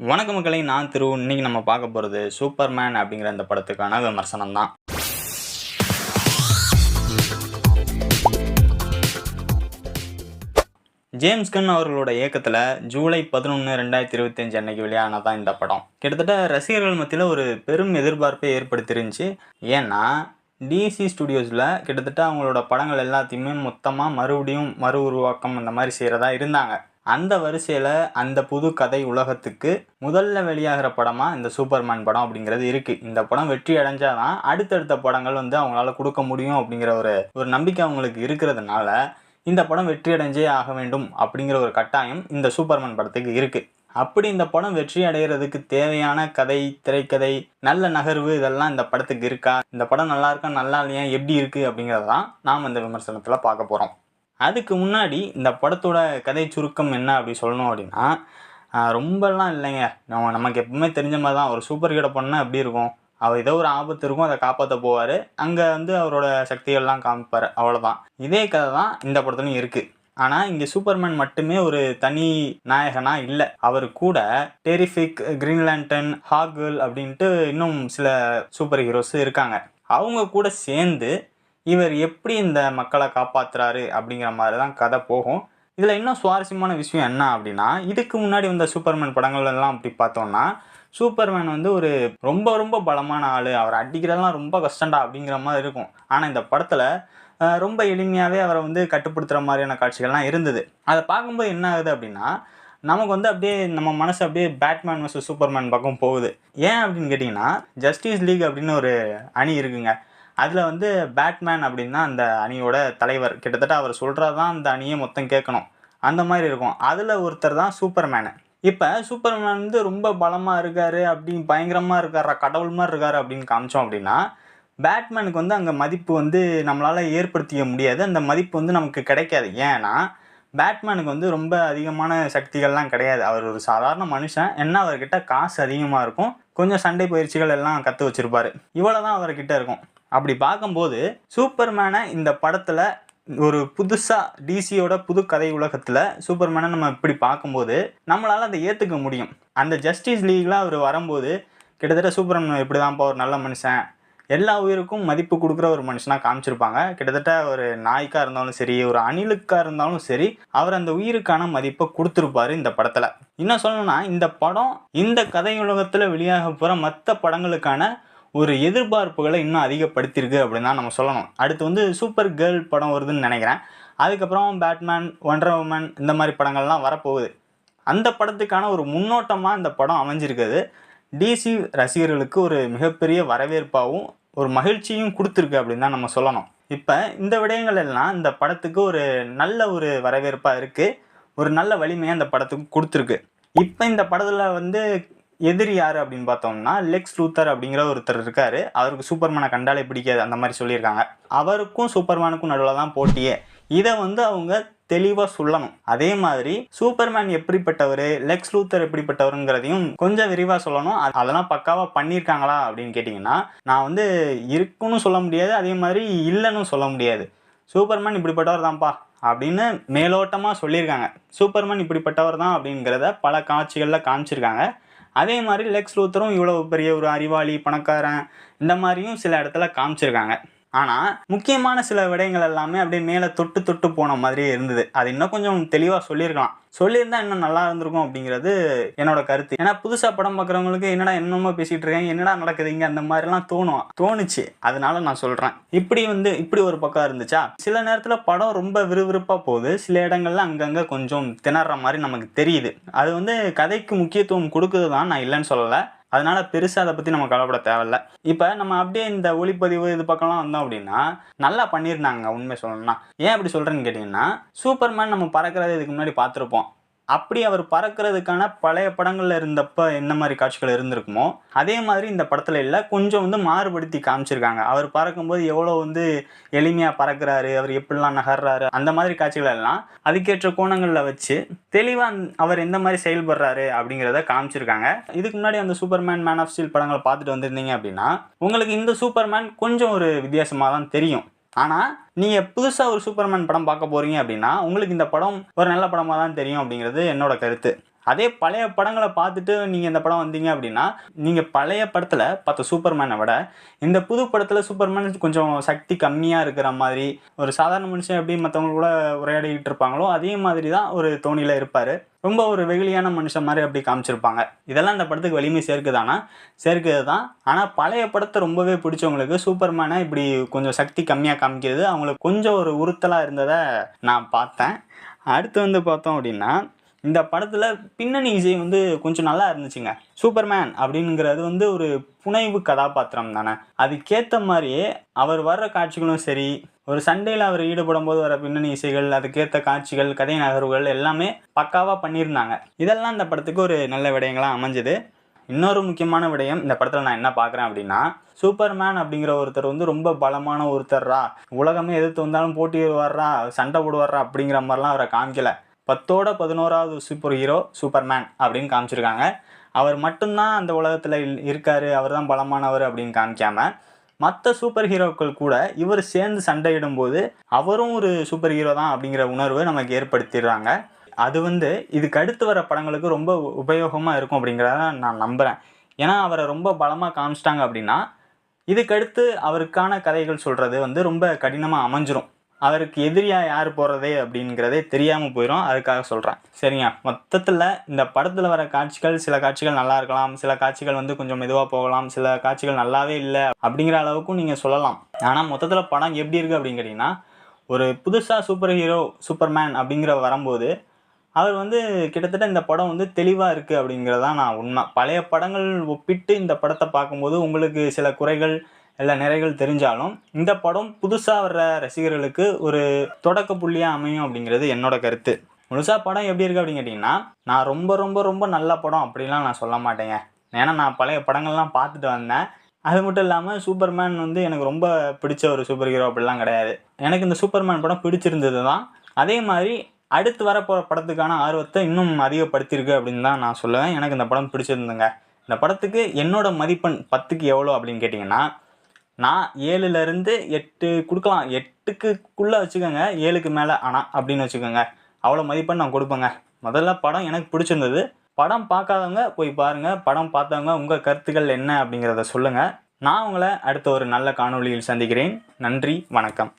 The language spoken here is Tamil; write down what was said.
வணக்க மக்களை நான் திரு இன்னைக்கு நம்ம பார்க்க போகிறது சூப்பர்மேன் அப்படிங்கிற இந்த படத்துக்கான விமர்சனம் தான் ஜேம்ஸ் கன் அவர்களோட இயக்கத்தில் ஜூலை பதினொன்று ரெண்டாயிரத்தி இருபத்தஞ்சு அன்னைக்கு வெளியானதான் இந்த படம். கிட்டத்தட்ட ரசிகர்கள் மத்தியில் ஒரு பெரும் எதிர்பார்ப்பை ஏற்படுத்திருந்துச்சு ஏன்னா டிசி ஸ்டுடியோஸில் கிட்டத்தட்ட அவங்களோட படங்கள் எல்லாத்தையுமே மொத்தமாக மறுபடியும் மறு உருவாக்கம் அந்த மாதிரி செய்கிறதா இருந்தாங்க. அந்த வரிசையில் அந்த புது கதை உலகத்துக்கு முதல்ல வெளியாகிற படமாக இந்த சூப்பர்மேன் படம் அப்படிங்கிறது இருக்குது இந்த படம் வெற்றி அடைஞ்சாதான் அடுத்தடுத்த படங்கள் வந்து அவங்களால கொடுக்க முடியும் அப்படிங்கிற ஒரு ஒரு நம்பிக்கை அவங்களுக்கு இருக்கிறதுனால இந்த படம் வெற்றி அடைஞ்சே ஆக வேண்டும் அப்படிங்கிற ஒரு கட்டாயம் இந்த சூப்பர்மேன் படத்துக்கு இருக்குது அப்படி இந்த படம் வெற்றி அடைகிறதுக்கு தேவையான கதை திரைக்கதை நல்ல நகர்வு இதெல்லாம் இந்த படத்துக்கு இருக்கா? இந்த படம் நல்லா இருக்கா நல்லா இல்லையா எப்படி இருக்குது அப்படிங்கிறதான் நாம் இந்த விமர்சனத்தில் பார்க்க போகிறோம் அதுக்கு முன்னாடி இந்த படத்தோட கதை சுருக்கம் என்ன அப்படி சொல்லணும் அப்படின்னா ரொம்பலாம் இல்லைங்க. நம்ம நமக்கு எப்பவுமே தெரிஞ்ச மாதிரி தான் ஒரு சூப்பர் ஹீரோ பண்ணால் எப்படி இருக்கும்? அவர் ஏதோ ஒரு ஆபத்து இருக்கும் அதை காப்பாற்ற போவார். அங்கே வந்து அவரோட சக்திகள்லாம் காமிப்பார். அவ்வளோதான் இதே கதை தான் இந்த படத்துலையும் இருக்குது ஆனால் இங்கே சூப்பர்மேன் மட்டுமே ஒரு தனி நாயகனா இல்லை. அவர் கூட டெரிஃபிக் கிரீன்லேண்டன் ஹாகுல் அப்படின்ட்டு இன்னும் சில சூப்பர் ஹீரோஸ் இருக்காங்க. அவங்க கூட சேர்ந்து இவர் எப்படி இந்த மக்களை காப்பாத்துறாரு அப்படிங்கிற மாதிரி தான் கதை போகும். இதில் இன்னும் சுவாரஸ்யமான விஷயம் என்ன அப்படின்னா இதுக்கு முன்னாடி வந்த சூப்பர்மேன் படங்கள்லாம் அப்படி பார்த்தோம்னா சூப்பர்மேன் வந்து ஒரு ரொம்ப ரொம்ப பலமான ஆள் அவர் அடிக்கிறதெல்லாம் ரொம்ப கஷ்டம்டா அப்படிங்கிற மாதிரி இருக்கும். ஆனால் இந்த படத்தில் ரொம்ப எளிமையாகவே அவரை வந்து கட்டுப்படுத்துகிற மாதிரியான காட்சிகள்லாம் இருந்தது. அதை பார்க்கும்போது என்ன ஆகுது அப்படின்னா நமக்கு வந்து அப்படியே நம்ம மனசு அப்படியே பேட்மேன் vs சூப்பர்மேன் பக்கம் போகுது. ஏன் அப்படின்னு கேட்டிங்கன்னா ஜஸ்டிஸ் லீக் அப்படின்னு ஒரு அணி இருக்குங்க. அதில் வந்து பேட்மேன் அப்படின்னா அந்த அணியோட தலைவர். கிட்டத்தட்ட அவர் சொல்கிறதான் அந்த அணியை மொத்தம் கேட்கணும். அந்த மாதிரி இருக்கும். அதில் ஒருத்தர் தான் சூப்பர்மேனு. இப்போ சூப்பர்மேன் வந்து ரொம்ப பலமாக இருக்கார் அப்படின்னு பயங்கரமாக இருக்காரா கடவுள் மாதிரி இருக்காரு அப்படின்னு காமிச்சோம் அப்படின்னா பேட்மேனுக்கு வந்து அங்கே மதிப்பு வந்து நம்மளால் ஏற்படுத்திக்க முடியாது. அந்த மதிப்பு வந்து நமக்கு கிடைக்காது. ஏன்னா பேட்மேனுக்கு வந்து ரொம்ப அதிகமான சக்திகள்லாம் கிடையாது. அவர் ஒரு சாதாரண மனுஷன். என்ன அவர்கிட்ட காசு அதிகமாக இருக்கும். கொஞ்சம் சண்டை பயிற்சிகள் எல்லாம் கற்று வச்சுருப்பார். இவ்வளோ தான் அவர்கிட்ட இருக்கும். அப்படி பார்க்கும்போது சூப்பர்மேனை இந்த படத்தில் ஒரு புதுசாக டிசியோட புது கதை உலகத்தில் சூப்பர்மேனை நம்ம இப்படி பார்க்கும்போது நம்மளால் அதை ஏற்றுக்க முடியும். அந்த ஜஸ்டிஸ் லீக்லாம் அவர் வரும்போது கிட்டத்தட்ட சூப்பர்மேன் இப்படி தான்ப்பா ஒரு நல்ல மனுஷன். எல்லா உயிருக்கும் மதிப்பு கொடுக்குற ஒரு மனுஷனாக காமிச்சிருப்பாங்க. கிட்டத்தட்ட ஒரு நாய்க்காக இருந்தாலும் சரி ஒரு அணிலுக்காக இருந்தாலும் சரி அவர் அந்த உயிருக்கான மதிப்பை கொடுத்துருப்பாரு இந்த படத்தில். இன்னும் சொல்லணும்னா இந்த படம் இந்த கதை உலகத்தில் வெளியாக போகிற மற்ற படங்களுக்கான ஒரு எதிர்பார்ப்புகளை இன்னும் அதிகப்படுத்தியிருக்கு அப்படின்னு தான் நம்ம சொல்லணும். அடுத்து வந்து சூப்பர் கேர்ள் படம் வருதுன்னு நினைக்கிறேன். அதுக்கப்புறம் பேட்மேன் ஒண்டர் உமன் இந்த மாதிரி படங்கள்லாம் வரப்போகுது. அந்த படத்துக்கான ஒரு முன்னோட்டமாக இந்த படம் அமைஞ்சிருக்குது. டிசி ரசிகர்களுக்கு ஒரு மிகப்பெரிய வரவேற்பாகவும் ஒரு மகிழ்ச்சியும் கொடுத்துருக்கு அப்படின்னு தான் நம்ம சொல்லணும். இப்போ இந்த விடயங்கள் எல்லாம் இந்த படத்துக்கு ஒரு நல்ல ஒரு வரவேற்பாக இருக்குது ஒரு நல்ல வலிமையாக இந்த படத்துக்கு கொடுத்துருக்கு. இப்போ இந்த படத்தில் வந்து எதிரி யார் அப்படின்னு பார்த்தோம்னா லெக்ஸ் லூத்தர் அப்படிங்கிற ஒருத்தர் இருக்கார். அவருக்கு சூப்பர்மேனை கண்டாலே பிடிக்காது அந்த மாதிரி சொல்லியிருக்காங்க. அவருக்கும் சூப்பர்மேனுக்கும் நடுவில் தான் போட்டியே. இதை வந்து அவங்க தெளிவாக சொல்லணும். அதே மாதிரி சூப்பர்மேன் எப்படிப்பட்டவர் லெக்ஸ் லூத்தர் எப்படிப்பட்டவருங்கிறதையும் கொஞ்சம் விரிவாக சொல்லணும். அதெல்லாம் பக்காவாக பண்ணியிருக்காங்களா அப்படின்னு கேட்டிங்கன்னா நான் வந்து இருக்குன்னு சொல்ல முடியாது அதே மாதிரி இல்லைன்னு சொல்ல முடியாது. சூப்பர்மேன் இப்படிப்பட்டவர் தான்ப்பா அப்படின்னு மேலோட்டமாக சொல்லியிருக்காங்க. சூப்பர்மேன் இப்படிப்பட்டவர் தான் அப்படிங்கிறத பல காட்சிகளில் காமிச்சிருக்காங்க. அதே மாதிரி லெக்ஸ் லூத்தரும் இவ்வளோ பெரிய ஒரு அறிவாளி பணக்காரன் இந்த மாதிரியும் சில இடத்துல காமிச்சிருக்காங்க. ஆனால் முக்கியமான சில விடயங்கள் எல்லாமே அப்படியே மேலே தொட்டு தொட்டு போன மாதிரியே இருந்தது. அது இன்னும் கொஞ்சம் தெளிவாக சொல்லியிருக்கலாம். சொல்லியிருந்தா இன்னும் நல்லா இருந்திருக்கும் அப்படிங்கிறது என்னோட கருத்து. ஏன்னா புதுசாக படம் பார்க்குறவங்களுக்கு என்னடா என்னமோ பேசிகிட்டு இருக்கேன் என்னடா நடக்குதுங்க அந்த மாதிரிலாம் தோணும். தோணுச்சு. அதனால நான் சொல்கிறேன் இப்படி வந்து இப்படி ஒரு பக்கம் இருந்துச்சா? சில நேரத்தில் படம் ரொம்ப விறுவிறுப்பாக போகுது. சில இடங்கள்ல அங்கங்கே கொஞ்சம் திணற மாதிரி நமக்கு தெரியுது. அது வந்து கதைக்கு முக்கியத்துவம் கொடுக்குது தான் நான் இல்லைன்னு சொல்லலை. அதனால பெருசாக அதை பற்றி நம்ம கவலைப்பட தேவையில்ல. இப்போ நம்ம அப்படியே இந்த ஒளிப்பதிவு இது பக்கம்லாம் வந்தோம் அப்படின்னா நல்லா பண்ணியிருந்தாங்க உண்மை சொல்லணும்னா. ஏன் அப்படி சொல்கிறேன்னு கேட்டிங்கன்னா சூப்பர்மேன் நம்ம பறக்கிறது இதுக்கு முன்னாடி பார்த்துருப்போம். அப்படி அவர் பறக்கிறதுக்கான பழைய படங்களில் இருந்தப்ப என்ன மாதிரி காட்சிகள் இருந்திருக்குமோ அதே மாதிரி இந்த படத்தில் இல்லை கொஞ்சம் வந்து மாறுபடுத்தி காமிச்சிருக்காங்க. அவர் பறக்கும்போது எவ்வளோ வந்து எளிமையாக பறக்கிறாரு அவர் எப்படிலாம் நகர்றாரு அந்த மாதிரி காட்சிகள் எல்லாம் அதுக்கேற்ற கோணங்களில் வச்சு தெளிவாக அவர் எந்த மாதிரி செயல்படுறாரு அப்படிங்கிறத காமிச்சிருக்காங்க. இதுக்கு முன்னாடி அந்த சூப்பர்மேன் மேன் ஆஃப் ஸ்டீல் படங்களை பார்த்துட்டு வந்திருந்தீங்க அப்படின்னா உங்களுக்கு இந்த சூப்பர்மேன் கொஞ்சம் ஒரு வித்தியாசமாக தான் தெரியும். ஆனால் நீங்கள் புதுசாக ஒரு சூப்பர்மேன் படம் பார்க்க போகிறீங்க அப்படின்னா உங்களுக்கு இந்த படம் ஒரு நல்ல படமாக தான் தெரியும் அப்படிங்கிறது என்னோட கருத்து. அதே பழைய படங்களை பார்த்துட்டு நீங்கள் இந்த படம் வந்தீங்க அப்படின்னா நீங்கள் பழைய படத்தில் பார்த்த சூப்பர்மேனை விட இந்த புது படத்தில் சூப்பர்மேன் கொஞ்சம் சக்தி கம்மியாக இருக்கிற மாதிரி ஒரு சாதாரண மனுஷன் எப்படி மற்றவங்க கூட உரையாடிக்கிட்டு இருப்பாங்களோ அதே மாதிரி தான் ஒரு தோணியில் இருப்பார். ரொம்ப ஒரு வெகுளியான மனுஷன் மாதிரி அப்படி காமிச்சிருப்பாங்க. இதெல்லாம் இந்த படத்துக்கு வலிமை சேர்க்குதானா? சேர்க்குது தான் ஆனால் பழைய படத்தை ரொம்பவே பிடிச்சவங்களுக்கு சூப்பர்மேனை இப்படி கொஞ்சம் சக்தி கம்மியாக காமிக்கிறது அவங்களுக்கு கொஞ்சம் ஒரு உறுத்தலாக இருந்ததை நான் பார்த்தேன். அடுத்து வந்து பார்த்தோம் அப்படின்னா இந்த படத்தில் பின்னணி இசை வந்து கொஞ்சம் நல்லா இருந்துச்சுங்க. சூப்பர்மேன் அப்படிங்கிறது வந்து ஒரு புனைவு கதாபாத்திரம் தானே. அதுக்கேற்ற மாதிரியே அவர் வர்ற காட்சிகளும் சரி ஒரு சண்டையில் அவர் ஈடுபடும் போது வர பின்னணி இசைகள் அதுக்கேற்ற காட்சிகள் கதை நகர்வுகள் எல்லாமே பக்காவாக பண்ணியிருந்தாங்க. இதெல்லாம் இந்த படத்துக்கு ஒரு நல்ல விடயங்களாக அமைஞ்சது. இன்னொரு முக்கியமான விடயம் இந்த படத்தில் நான் என்ன பார்க்குறேன் அப்படின்னா சூப்பர்மேன் அப்படிங்கிற ஒருத்தர் வந்து ரொம்ப பலமான ஒருத்தர்ரா. உலகமே எதிர்த்து வந்தாலும் போட்டி வர்றா சண்டை போடுவாரா அப்படிங்கிற மாதிரிலாம் அவரை காமிக்கலை. பத்தோட பதினோராவது சூப்பர் ஹீரோ சூப்பர்மேன் அப்படின்னு காமிச்சிருக்காங்க. அவர் மட்டும்தான் அந்த உலகத்தில் இருக்கார் அவர் தான் பலமானவர் அப்படின்னு காமிக்காமல் மற்ற சூப்பர் ஹீரோக்கள் கூட இவர் சேர்ந்து சண்டையிடும்போது அவரும் ஒரு சூப்பர் ஹீரோ தான் அப்படிங்கிற உணர்வை நமக்கு ஏற்படுத்திடுறாங்க. அது வந்து இதுக்கு அடுத்து வர படங்களுக்கு ரொம்ப உபயோகமாக இருக்கும் அப்படிங்கிறத நான் நம்புகிறேன் ஏன்னா அவரை ரொம்ப பலமாக காமிச்சிட்டாங்க அப்படின்னா இதுக்கடுத்து அவருக்கான கதைகள் சொல்கிறது வந்து ரொம்ப கடினமாக அமைஞ்சிரும். அவருக்கு எதிரியாக யார் போகிறதே அப்படிங்கிறதே தெரியாமல் போயிடும் அதுக்காக சொல்கிறேன் சரிங்க. மொத்தத்தில் இந்த படத்தில் வர காட்சிகள் சில காட்சிகள் நல்லா இருக்கலாம். சில காட்சிகள் வந்து கொஞ்சம் மெதுவாக போகலாம். சில காட்சிகள் நல்லாவே இல்லை அப்படிங்கிற அளவுக்கும் நீங்கள் சொல்லலாம். ஆனால் மொத்தத்தில் படம் எப்படி இருக்குது அப்படின்னு கேட்டிங்கன்னா ஒரு புதுசாக சூப்பர் ஹீரோ சூப்பர்மேன் அப்படிங்கிற வரும்போது அவர் வந்து கிட்டத்தட்ட இந்த படம் வந்து தெளிவாக இருக்குது அப்படிங்கிறதான் நான் உண்மை. பழைய படங்கள் ஒப்பிட்டு இந்த படத்தை பார்க்கும்போது உங்களுக்கு சில குறைகள் எல்லா நிறைகள் தெரிஞ்சாலும் இந்த படம் புதுசாக வர்ற ரசிகர்களுக்கு ஒரு தொடக்க புள்ளியாக அமையும் அப்படிங்கிறது என்னோட கருத்து. முழுசாக படம் எப்படி இருக்குது அப்படின்னு கேட்டிங்கன்னா நான் ரொம்ப ரொம்ப ரொம்ப நல்ல படம் அப்படிலாம் நான் சொல்ல மாட்டேங்க. ஏன்னா நான் பழைய படங்கள்லாம் பார்த்துட்டு வந்தேன். அது மட்டும் இல்லாமல் சூப்பர்மேன் வந்து எனக்கு ரொம்ப பிடிச்ச ஒரு சூப்பர் ஹீரோ அப்படிலாம் கிடையாது. எனக்கு இந்த சூப்பர்மேன் படம் பிடிச்சிருந்தது தான். அதே மாதிரி அடுத்து வர போகிற படத்துக்கான ஆர்வத்தை இன்னும் அதிகப்படுத்தியிருக்கு அப்படின்னு தான் நான் சொல்லுவேன். எனக்கு இந்த படம் பிடிச்சிருந்துங்க. இந்த படத்துக்கு என்னோட மதிப்பெண் பத்துக்கு எவ்வளோ அப்படின்னு கேட்டிங்கன்னா நான் ஏழுலேருந்து எட்டு கொடுக்கலாம். எட்டுக்குள்ளே வச்சுக்கோங்க ஏழுக்கு மேலே ஆனால் அப்படின்னு வச்சுக்கோங்க. அவ்வளோ மதிப்பெண் நான் கொடுப்பேங்க. முதல்ல படம் எனக்கு பிடிச்சிருந்தது. படம் பார்க்காதவங்க போய் பாருங்கள் படம் பார்த்தவங்க உங்கள் கருத்துக்கள் என்ன அப்படிங்கிறத சொல்லுங்கள் நான் உங்களை அடுத்த ஒரு நல்ல காணொளியில் சந்திக்கிறேன். நன்றி வணக்கம்.